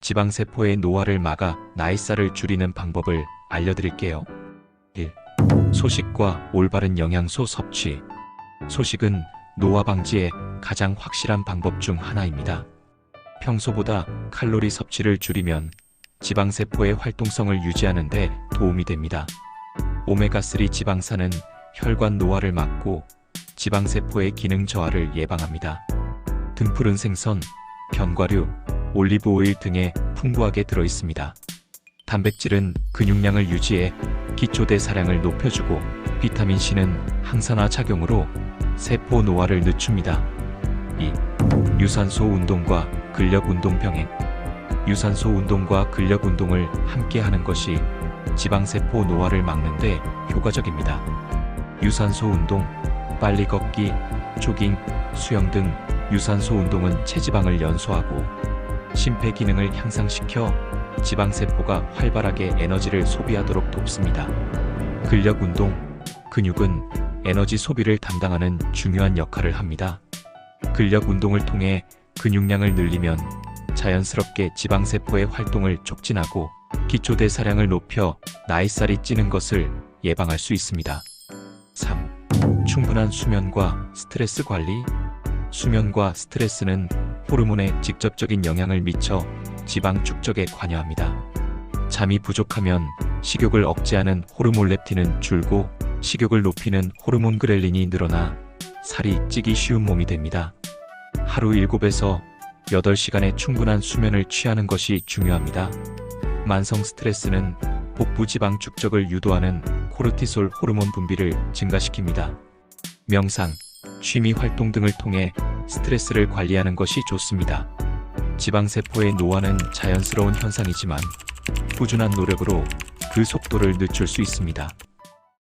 지방세포의 노화를 막아 나이살을 줄이는 방법을 알려드릴게요. 1. 소식과 올바른 영양소 섭취. 소식은 노화 방지의 가장 확실한 방법 중 하나입니다. 평소보다 칼로리 섭취를 줄이면 지방세포의 활동성을 유지하는 데 도움이 됩니다. 오메가3 지방산은 혈관 노화를 막고 지방세포의 기능 저하를 예방합니다. 등푸른 생선, 견과류, 올리브 오일 등에 풍부하게 들어 있습니다. 단백질은 근육량을 유지해 기초 대사량을 높여주고 비타민 C는 항산화 작용으로 세포 노화를 늦춥니다. 2. 유산소 운동과 근력 운동 병행. 유산소 운동과 근력 운동을 함께 하는 것이 지방세포 노화를 막는데 효과적입니다. 유산소 운동, 빨리 걷기, 조깅, 수영 등 유산소 운동은 체지방을 연소하고 심폐 기능을 향상시켜 지방세포가 활발하게 에너지를 소비하도록 돕습니다. 근력 운동, 근육은 에너지 소비를 담당하는 중요한 역할을 합니다. 근력 운동을 통해 근육량을 늘리면 자연스럽게 지방세포의 활동을 촉진하고 기초 대사량을 높여 나이살이 찌는 것을 예방할 수 있습니다. 3. 충분한 수면과 스트레스 관리. 수면과 스트레스는 호르몬에 직접적인 영향을 미쳐 지방 축적에 관여합니다. 잠이 부족하면 식욕을 억제하는 호르몬 렙틴은 줄고 식욕을 높이는 호르몬 그렐린이 늘어나 살이 찌기 쉬운 몸이 됩니다. 하루 7에서 8시간의 충분한 수면을 취하는 것이 중요합니다. 만성 스트레스는 복부 지방 축적을 유도하는 코르티솔 호르몬 분비를 증가시킵니다. 명상, 취미 활동 등을 통해 스트레스를 관리하는 것이 좋습니다. 지방세포의 노화는 자연스러운 현상이지만 꾸준한 노력으로 그 속도를 늦출 수 있습니다.